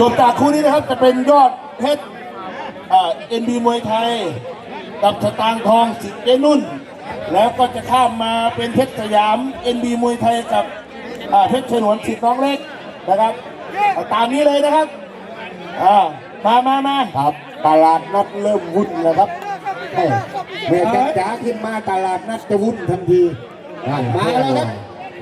จบจากคู่นี้นะครับจะเป็นยอดเพชรเอ็นบีมวยไทย กับสตางค์ทองสิทธิ์เจนุ่น แล้วก็จะข้ามมาเป็นเพชรสยามเอ็นบีมวยไทยกับอ่าเพชรฉนวนสิทธิ์น้องเล็กนะครับเอาตามนี้เลยนะครับอ่ามามามาครับตลาดนัดเริ่มวุ่นแล้วครับเอ้ยเมื่อจังจ๋าขึ้นมาตลาดนัดจะวุ่นทันทีอะมาแล้วครับ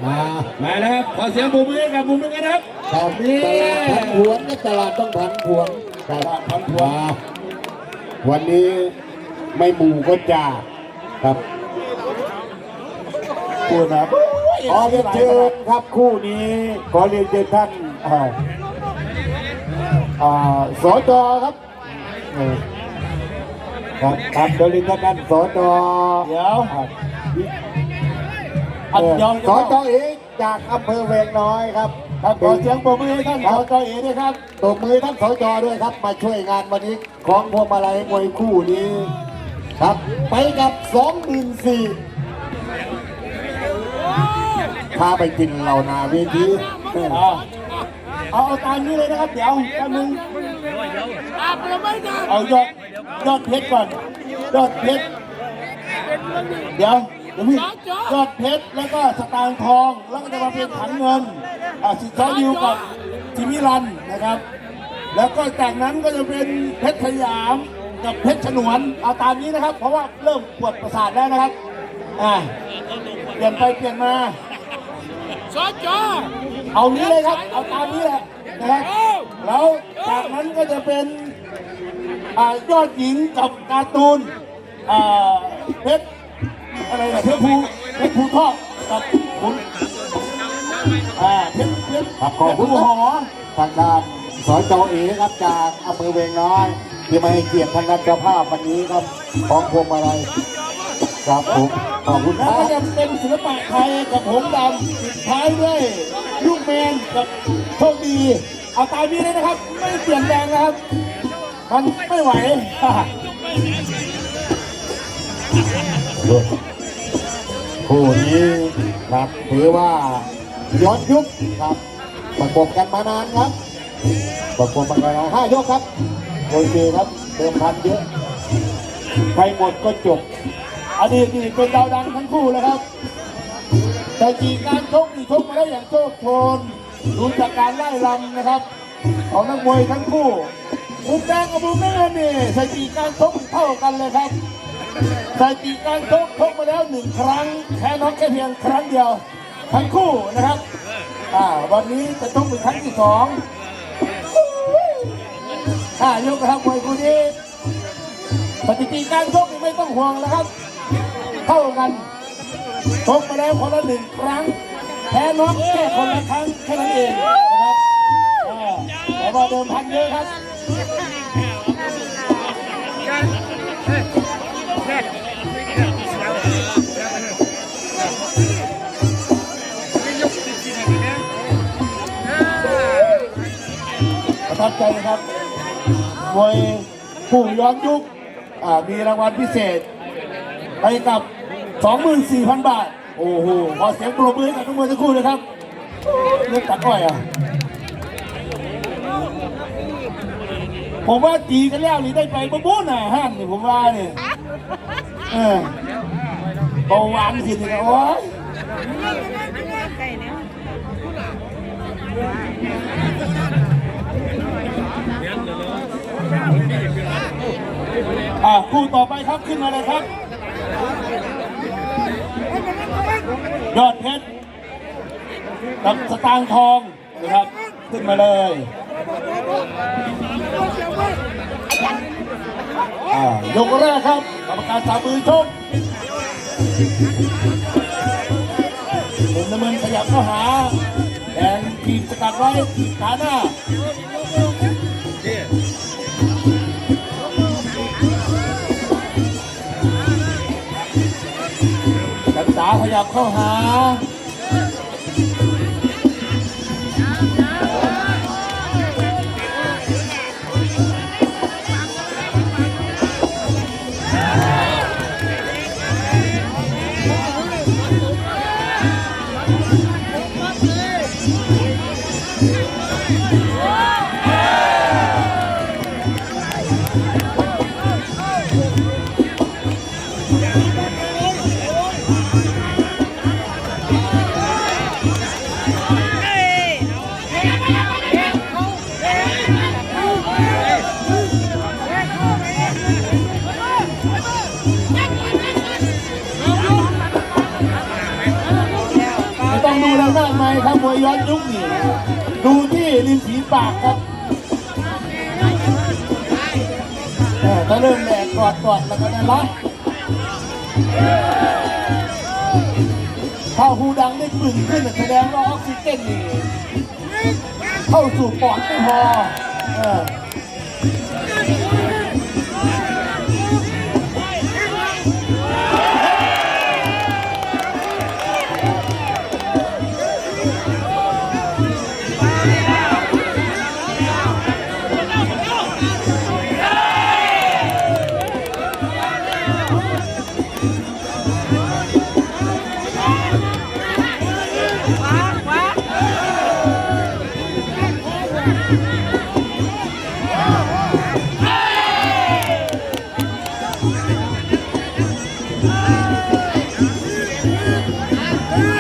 มามาแล้วครับขอเสียงปรบมือให้กับมุมนี้กันนะครับ ตอนนี้ตลาดผันผวนก็ตลาดต้องผันผวนตลาดผันผวนวันนี้ไม่หมู่ก็จ่าครับพูดนะครับขอเรียนเชิญครับคู่นี้ขอเรียนเชิญท่านอ่าอ่าสจครับเออครับครับเดี๋ยวเรียนท่านสจเดี๋ยวครับอัดยองสจเอกจากอำเภอเวงน้อยครับ ครับขอเสียงปรบมือให้ท่านสจเอด้วยครับตบมือท่านสจด้วยครับ มาช่วยงานวันนี้ของพวงมาลัยมวยคู่นี้ครับ ไปกับสองหมื่นสี่พาไปกินเหล่านาเวทีเอาเอาเอาตามนี้เลยนะครับ เดี๋ยวแป๊บนึงเอายอดยอดเพชรก่อนยอดเพชรเดี๋ยว เดี๋ยวพี่ยอดเพชรแล้วก็สตางค์ทอง แล้วก็จะมาเป็นถังเงินอ่าสิทธิ์เขาดิวกับจิมิรันนะครับ แล้วก็จากนั้นก็จะเป็นเพชรสยามกับเพชรฉนวนเอาตามนี้นะครับ เพราะว่าเริ่มปวดประสาทแล้วนะครับอ่าเปลี่ยนไปเปลี่ยนมาสจเอานี้เลยครับ เอาตามนี้แหละนะครับแล้วจากนั้นก็จะเป็นอ่ายอดหญิงกับการ์ตูนอ่าเพชร อะไรนะเพชรภูเพชรภูทอกกับคุณอ่าเพชรเพชรครับขอบคุณเพชรคภูรับหอทางด้านสจเอกครับจากอำเภอเวงน้อย ที่มาให้เกียรติทางด้านเจ้าภาพวันนี้ครับ ของพวงมาลัยครับผมขอบคุณคแล้วรัก็บจะเป็นศิลปะไทยกับหงส์ดำปิดท้ายด้วยลูกแมนกับโชคดี เอาตามนี้เลยนะครับ ไม่เปลี่ยนแปลงนะครับ มันไม่ไหว คู่นี้ครับถือว่าย้อนยุคครับประกบกันมานานครับประกบกันมานาห้ายกครับโอเคครับเติมพันเยอะใครหมดก็จบอดีตนี่เป็นดาวดังทั้งคู่เลยครับ แต่จีการชกนี่ชกมาได้อย่างโชคโชนดูจากการไล่ลำนะครับ ของนักมวยทั้งคู่มุมแดงกับมุมน้ำเงินนี่สถิติการชกเท่ากันเลยครับ สถิติการชกชกมาแล้วหนึ่งครั้งแพ้น็อกแค่เพียงครั้งเดียว ทั้งคู่นะครับอ่าวันนี้จะชกเป็นครั้งที่สองห้ายกนะครับมวยคู่นี้สถิติการชกไม่ต้องห่วงแล้วครับ เท่ากันชกมาแล้วคนละหนึ่งครั้งแพ้น็อกแค่คนละครั้งแค่นั้นเองนะครับอ่าแต่ว่าเดิมพันเยอะครับ ประทับใจนะครับมวยผู้ย้อนยุคมีรางวัลพิเศษ ไปกับ 24,000 บาท โอ้โห ขอเสียงปรบมือกับทุกมวยทั้งคู่เลยครับเลือกตัดอ้อยอะ ผมว่าจีกันแล้วนี่ได้ไปบ้บู๊น่ะห้านนี่ผมว่าเนี่ย เออเบาหวานสินี่นะโอ้ยอะคู่ต่อไปครับขึ้นมาเลยครับ ยอดเพชรกับสตางค์ทองนะครับขึ้นมาเลยอ่ายกแรกครับ กรรมการสามมือชกเป็นน้ำเงินขยับเข้าหาแดงทีมสกัดไว้ขาหน้ากันษาขยับเข้าหา ไม่ต้องดูแล้วมากมายครับมวยย้อนยุคนี่ดูที่ริมฝีปากครับถ้าเริ่มแดดกอดกอดแล้วก็ได้ละถ้าหูดังได้ปึงขึ้นแสดงว่าออกซิเจนนี่เข้าสู่ปอดไม่พอ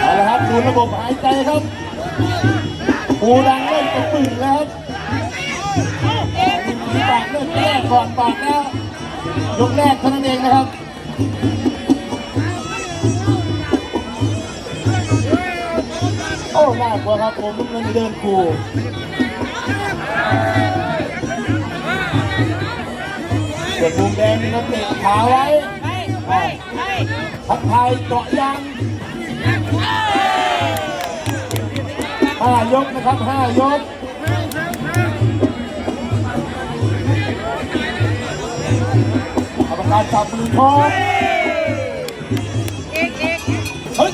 เอาละครับดูระบบหายใจครับหูดังเริ่มจะปึ่งแล้วครับมีปากเริ่มแรกก่อนปากแล้วยกแรกเท่านั้นเองนะครับ โอ้ากลัวครับผมเงินเดินคูเด็กมุมแดงนี่ก็เตะขาไว้ทักทายเกาะยางห้ายกนะครับห้ายกกรรมการจับมือทองเฮ้ยเฮ้ย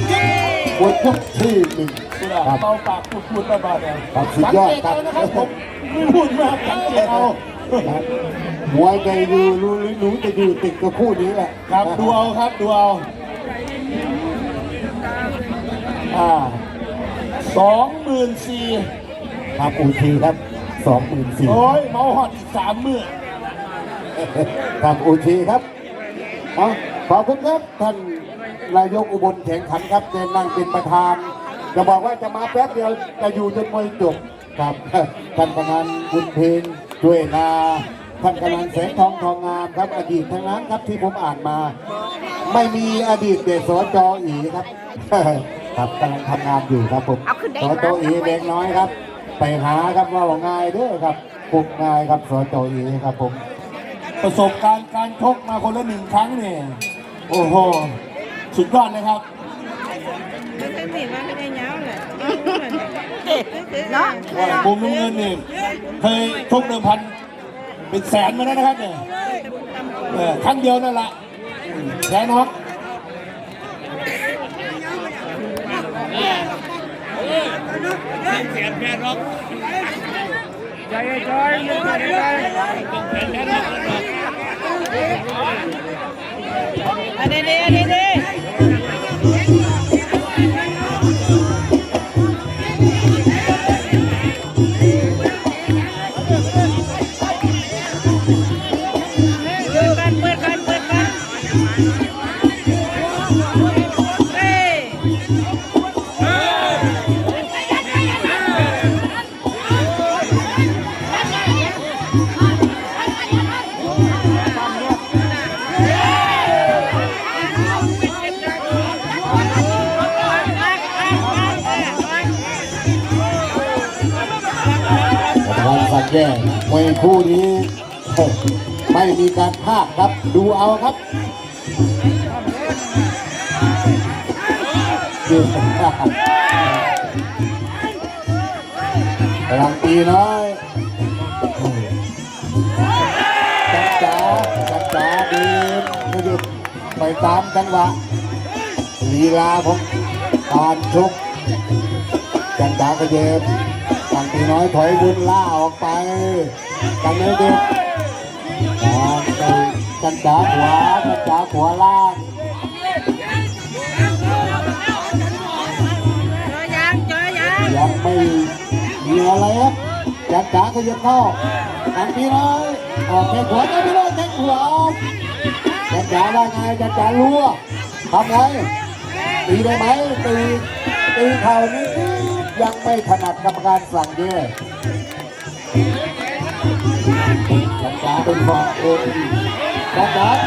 บนยกที่หนึ่ง คุณครัอะบเบาปากพูดพูดบ้าๆเนี่ยครับสุดยอดครับสังเกตเอานะครับผมไม่พูดมากสังเกตเอาครับมวยใจดูรู้รู้จะอยู่ติดกับคู่นี้แหละครับดูเอาครับดูเอาอ่าสองหมื่นสี่ครับอูทีครับสองหมื่นสี่โอ้ยเมาหอดอีกสามหมื่นครับอูทีครับเอาขอบคุณครับท่านนายกอุบลแข่งขันครับเดินนั่งเป็นประธาน จะบอกว่าจะมาแป๊บเดียวจะอยู่จนมวยจบครับท่านกำนันบุญเพลงด้วยนาท่านกำนันแสงทองทองงามครับ อดีตทั้งนั้นครับที่ผมอ่านมา ไม่มีอดีตเดชสจอีครับ ครับกำลังทำงานอยู่ครับผมเอาขึ้นได้สจอีเด็กน้อยครับ ไปหาครับว่าว่าง่ายเด้อครับปลุกง่ายครับสจอีครับผม ประสบการณ์การชกมาคนละหนึ่งครั้งเนี่ยโอ้โหสุดยอดเลยครับเนาะว่ามุมน้ำเงินนี่เคยชกเดิมพันเป็นแสนมาแล้วนะครับเนี่ยเออครั้งเดียวนั่นแหละแพ้น็อกเสียแพ้รอกอันนี้อันนี้ มวยคู่นี้ไม่มีการพลาดครับ ดูเอาครับกำลังตีน้อยจับจ๋าจับจ๋าดีไม่หยุดไปตามจังหวะลีลาของการชกจันดากระเย็บ ตังตีน้อยถอยบุญล่าออกไป กันเลยด็กจันดาขวาจันดาขวาล่างจอยังจอยังยังไม่มีอะไรครับจันดาขยับเข้าตังตีน้อยออกแข้งขวาจันตีน้อยแข้งขวาจันดาว่าไงจันดาลัวทำไงตีได้ไหมตีตีเข่านี้ ยังไม่ถนัดกรรมการสั่งแยกจัดการเป็นบอกเองจัดการ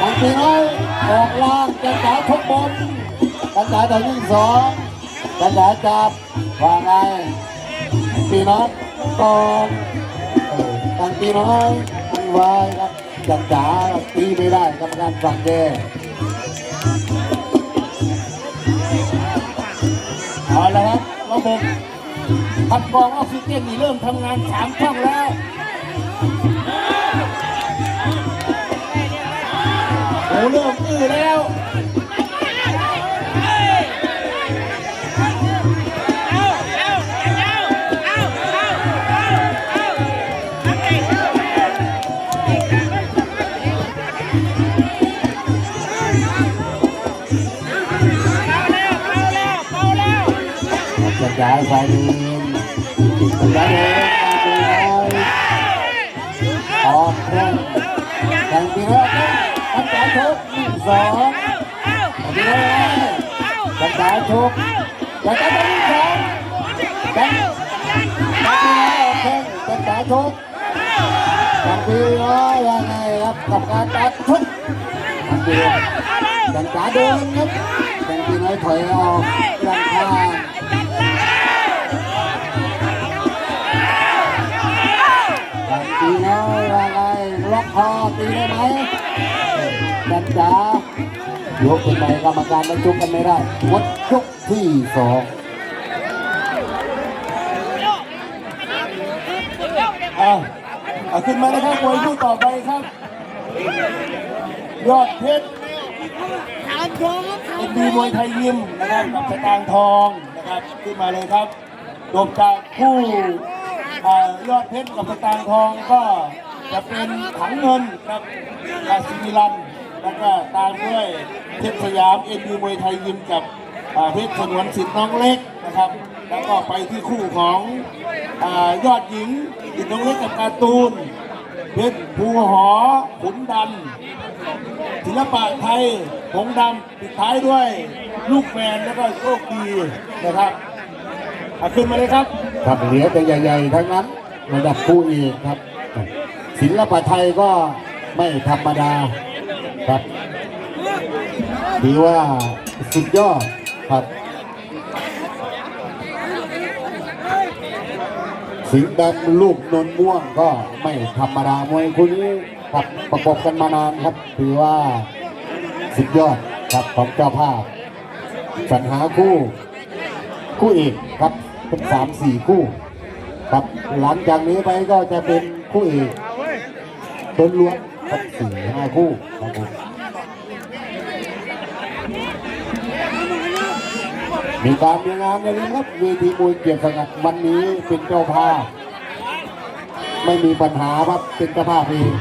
บางทีน้อยออกล่างจัดการทุกบอลจัดการต่อยิ่งสองจันจ๋าจับว่าไงปีน้อยกองเออตังปีน้อยอันไว้ครับจันจ๋าตีไม่ได้กรรมการสั่งแก้ เอาละครับระบบคัดกรองออกซิเจนนี่เริ่มทำงานสามช่องแล้ว จันจ๋าสายดินจันจ๋าเดินตามปีน้อยออกแข้งแข่งปีน้อยจันจ๋าชกหนึ่งสอง กแข้งจันจ๋าชกจันปีน้อยยังไงครับกับการตัดทุกจันปีจันจ๋าเดินครับจันปีน้อยถอยออกด้าไงล็อกคอตีได้ไหมจันจ๋ายกขึ้นไปกรรมการไม่จุกกันไม่ได้หมดยกที่สองเอาเอาขึ้นมาเลยครับมวยคู่ต่อไปครับ ยอดเพชรเอ็นดีมวยไทยยิมนะครับกับสตางทองนะครับขึ้นมาเลยครับจบจากคู่ ยอดเพชรกับตางทองก็จะเป็นถังเงินครับอาซิมิลัน แล้วก็ตามด้วยเพชรสยามเอ็นดีมวยไทยยิมกับเพชรสนวนสิทธิ์น้องเล็กนะครับ แล้วก็ไปที่คู่ของอยอดหญิงสิทธิ์น้องเล็กกับการ์ตูน เพชรภูหอขุนดันศิลปะไทยผงดำปิดท้ายด้วยลูกแฟนแล้วก็โชคดีนะครับขึ้นมาเลยครับ ครับเหลือแต่ใหญ่ๆทั้งนั้นระดับผู้เอกครับ ศิลปะไทยก็ไม่ธรรมดาครับถือว่าสุดยอดครับ สิงห์ดำลูกนนม่วงก็ไม่ธรรมดามวยคู่นี้ครับประกบกันมานานครับ ถือว่าสุดยอดครับของเจ้าภาพสรรหาคู่ คู่เอกครับ เป็นสามสี่คู่ครับหลังจากนี้ไปก็จะเป็นคู่เอกเป็นล้วนครับสี่ห้าคู่ครับผมมีการมีงานอย่าลืมครับเวทีมวยเกียรติสงัดวันนี้เป็นเจ้าภาพไม่มีปัญหาครับเป็นเจ้าภาพเอง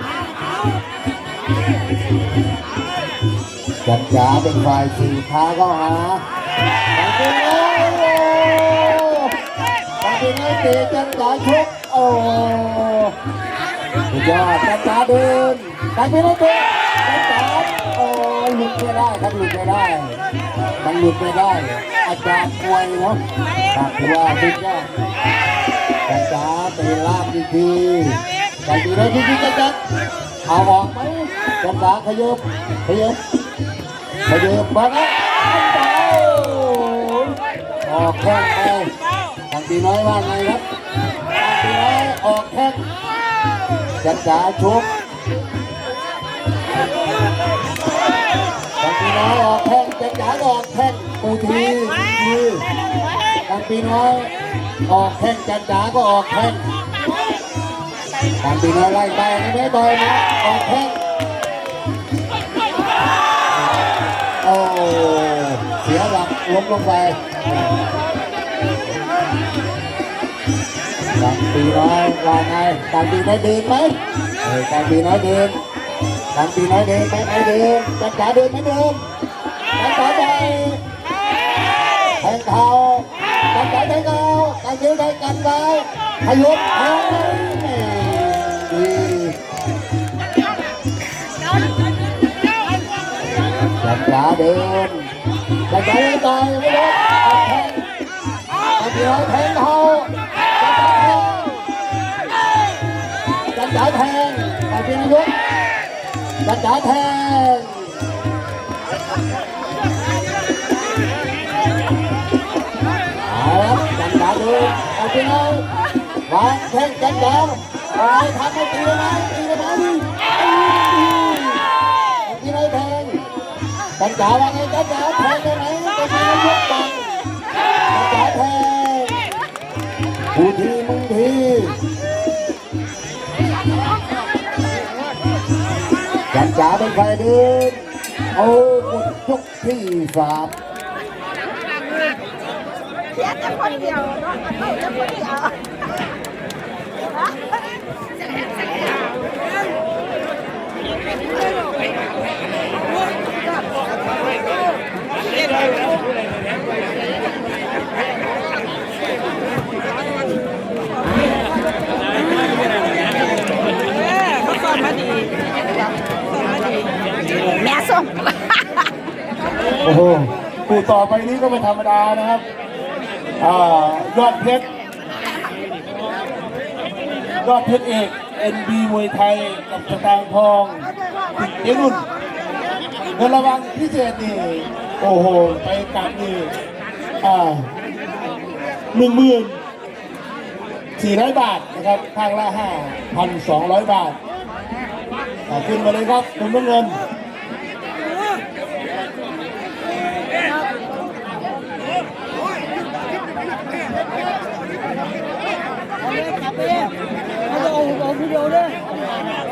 จัดจ๋าเป็นฝ่ายสี่ท้าก็หาไปเลยตา เป็นไงเตะจันจ๋าชุกโอ้สุดยอดจันจ๋าเดินตาเป็นไงเตะจันจ๋าโอ้หลุดไม่ได้ครับหลุดไม่ได้มันหลุดไม่ได้ อาจารย์มวยเนาะครับถือว่าสุดยอดจันจ๋าตะลากอีๆกทีจันจ๋าทีทีจันจ๋าเอาออกไหมจันจ๋าขยับขยับขยับมาแล้วออกแข้งไป ปีน้อยว่าไงครับปีน้อยออกแข้งจัดจ๋าชุบปีน้อยออกแข้งจัดจ๋าออกแข้งปูทีทีทางปีน้อยออกแข้งจัดจ๋าก็ออกแข้งทางปีน้อยไล่ไปไม่ได้ต่อยนะออกแข้งโอ้เสียหลักล้มลงไป การปีน้อยว่าไงการปีน้อยเดินไหมเออการปีน้อยเดินการปีน้อยเดินไหมไม่ เดินจันจ๋าเดินไหมเดินจันจ๋าไปแทงเข่าจันจ๋าแทงเข่าการยืนได้ ผู้ทีมึงทีกันจ๋าเป็นใครเดินเอาหมดยกที่สามเสียแต่คนเดียวเนาะเอาแต่คนเดียวเขาสอนมาดีสอนมาดี แม่ส่ง โอ้โหคู่ ต่อไปนี้ก็ไม่ธรรมดานะครับอยอดเพชรยอดเพชรเอก NB มวยไทยกับสตางทองติดเอรุ่นเงินรางวัลพิเศษนี่โอ้โหไปกลับนี่อ่าหนึ่งหมื่นสี่ร้อยบาทนะครับข้างละห้าพันสองร้อยบาทขึ้นมาเลยครับคุณน้ำเงิน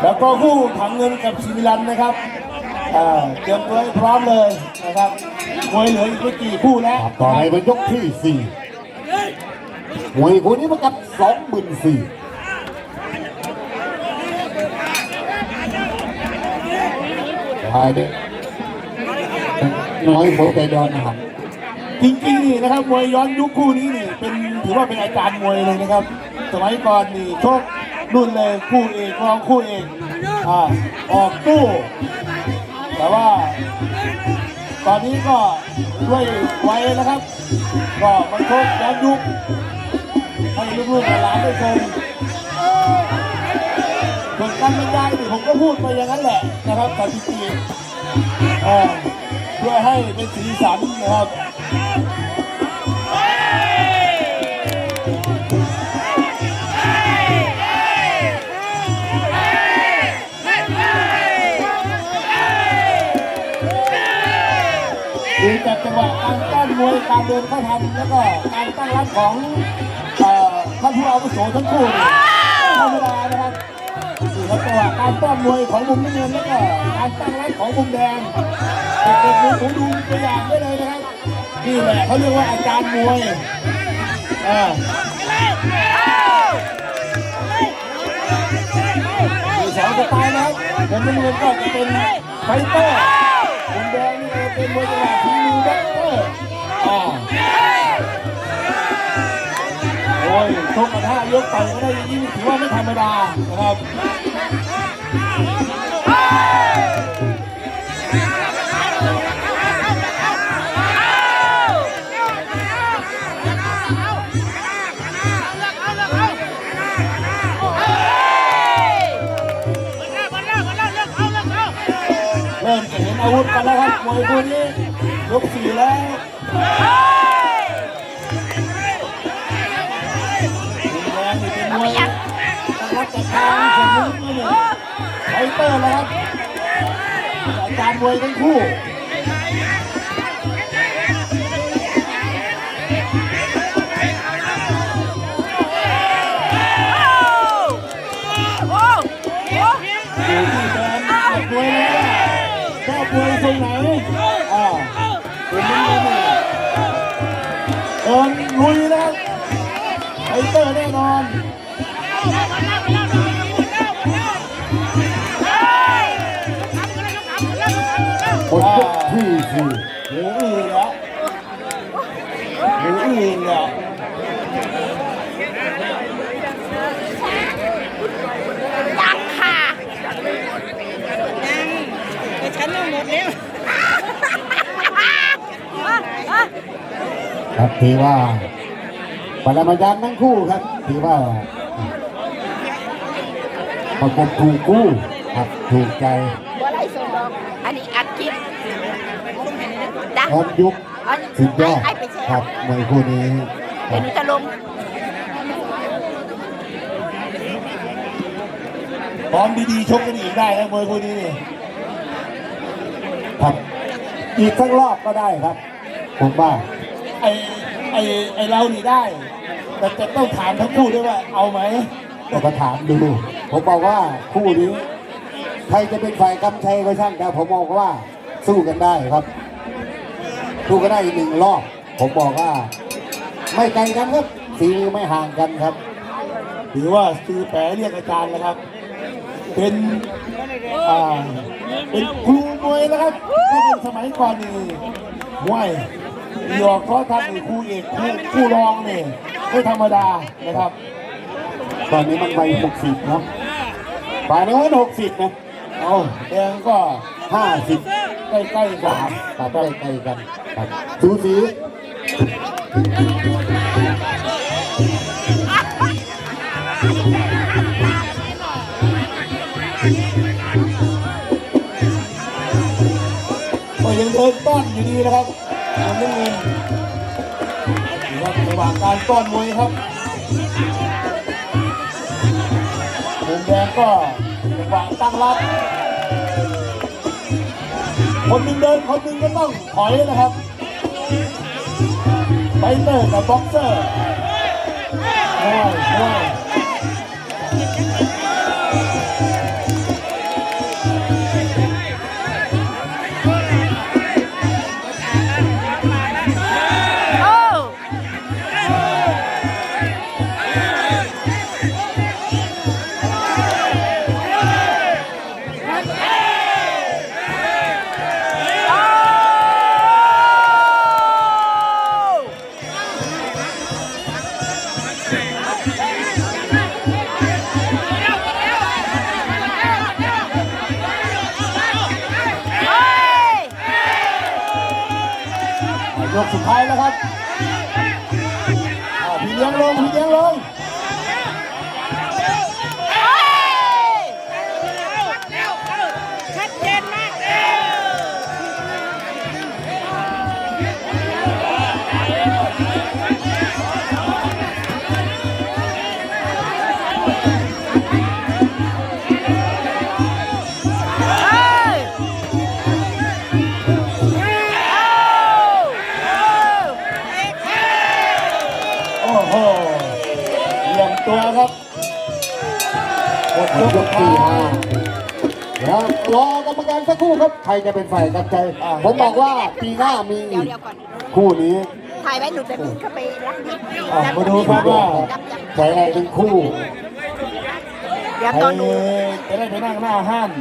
แล้วก็คู่ถังเงินกับซิมิลันนะครับอ่าเตรียมตัวให้พร้อมเลยนะครับมวยเหลืออีกไม่กี่คู่แล้วครับต่อไปเป็นยกที่สี่มวยคู่นี้มากับสองหมื่นสี่ไปเด็กน้อยโผล่ใจดอนหันจริงๆนี่นะครับมวยย้อนยุคคู่นี้นี่เป็นถือว่าเป็นอาจารย์มวยเลยนะครับ สมัยก่อนนี่โชค รุ่นเลยคู่เอกรองคู่เอกอ่าออกตู้ แต่ว่า ตอนนี้ก็ด้วยวัยนะครับ ก็มาโชคย้อนยุคให้ลูกๆหลานได้ชมส่วนการบรรยายนี่ผมก็พูดไปอย่างนั้นแหละนะครับแต่จริงๆเพื่อให้เป็นสีสันนะครับ ดูจากจังหวะการต้านมวยการเดินเข้าทำแล้วก็การตั้งรับของท่านผู้อาวุโสทั้งคู่ธรรมดานะครับดูครับจังหวะการต้านมวยของมุมน้ำเงินแล้วก็การตั้งรับของมุมแดงเด็กๆดูผมดูตัวอย่างได้เลยนะครับนี่แหละเขาเรียกว่าอาจารย์มวยอ่าสองสไตล์นะครับมุมน้ำเงินก็จะเป็นไฟเตอร์ เป็นมวยจังหวะฝีมือด็อกเตอร์อ่าโอ้ยชกกันห้ายกไปก็ได้ยิ่งถือว่าไม่ธรรมดานะครับ วุธกันแล้วครับมวยคู่นี้ยกสี่แล้วมุมแดงนี่เป็นมวยตั้งรับจากางส่วนมุมน้ำเงินนี่ไฟเตอร์นะครับอาจารย์มวยทั้งคู่ เตอร์แน่นอนคนยกที่สี่หูอื่นแล้วหูอื่นแล้วยังค่ะแต่ฉันยังหมดแล้วครับถือว่า ปรมาจารย์ทั้งคู่ครับถือว่าประกบถูกคู่ครับถูกใจอันนี้อัดคลิปพร้อมยุคสุดยอดครับมวยคู่นี้เดี๋นี้จะลงพร้อมดีๆชกกันอีกได้ครับมวยคู่นี้ครับอีกสักรอบก็ได้ครับผมว่าไอ ไอไอเรานี่ได้ แต่จะต้องถามทั้งคู่ด้วยว่าเอาไหมเราก็ถามดูดู ผมบอกว่าคู่นี้ ใครจะเป็นฝ่ายกำชัยก็ช่างแต่ผมบอกว่าสู้กันได้ครับสู้กันได้อีกหนึ่งรอบ ผมบอกว่า ไม่ไกลกันครับสีมือไม่ห่างกันครับถือว่าซื้อแปรเรียกอาจารย์นะครับ เป็นอ่าเป็นครูมวยนะครับถ้าเป็นสมัยก่อนนี่มวย หยอกเขาทำนี่ครูเอกครูครูรองนี่ไม่ธรรมดานะครับ ตอนนี้มันไปหกสิบเนาะฝ่ายนี้ว่าหกสิบนะเอาแดงก็ห้าสิบใกล้ๆกันตัดได้ไกลกันครับสูสีก็ยังเดินต้อนอยู่ดีนะครับ ยังไม่เงินนี่ครับระหว่างการต้อนมวยครับมุมแดงก็จังหวะตั้งรับคนหนึ่งเดินคนหนึ่งก็ต้องถอยนะครับไฟเตอร์กับบ็อกเซอร์มวยมวย ครับหมดยยกกสุดที่ท้าห้ายแล้วรอกรรมการสักครู่ครับ ใครจะเป็นฝ่ายกำชัยผมบอกว่าปีหน้ามีเดี๋อียวกเดี๋ยวก่อนคู่นี้ถ่ายไว้หนูจะขึ้นเข้าไปรับนิดอะมาดูครับว่าจับจับใครได้เป็นคู่เดี๋ยวใครตอนหนูจะได้ไปนั่งหน้าห้าน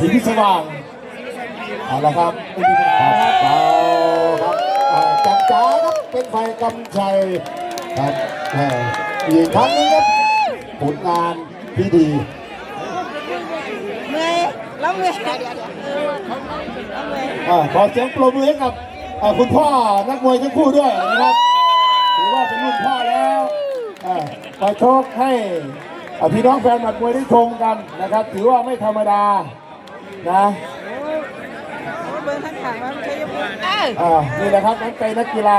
ถึงสว่างเอาละครับไม่มีปัญหาครับครับเอาครับอ่าจับจ้าครับเป็นฝ่ายกำชัยครับแหม่ อีกครั้งหนึงครับผลงานที่ดีเมื่อยแล้วเมื่อยเดี๋ยวเดี๋ยวเดี๋ยวอ่าขอเสียงปรบมือให้กับอ่าคุณพ่อนักมวยทั้งคู่ด้วยนะครับถือว่าเป็นรุ่นพ่อแล้วอ่ามาโชคให้อ่าพี่น้องแฟนหมัดมวยได้ชมกันนะครับ ถือว่าไม่ธรรมดานะ เบอร์ข้างๆว่าไม่ใช่ยกมือเอออ่านี่แหละครับน้ำใจนักกีฬา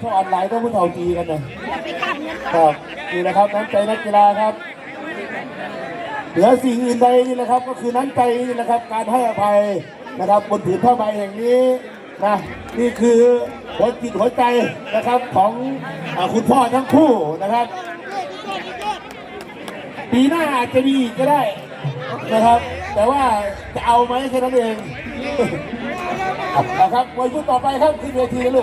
พ่อออนไลน์ต้องพูดเท่าจีกันเลยอย่าไปข้ามเงินครับนี่แหละครับน้ำใจนักกีฬาครับ เหนือสิ่งอื่นใดนี่แหละครับ ก็คือน้ำใจนี่แหละครับ การให้อภัยนะครับบนผืนผ้าใบแห่งนี้นะนี่คือหัวจิตหัวใจนะครับของอาคุณพ่อทั้งคู่นะครับ ปีหน้าอาจจะมีอีกก็ได้นะครับ แต่ว่าจะเอาไหมแค่นั้นเอง นะครับวันพุธต่อไปครับที่เวทีนะลูก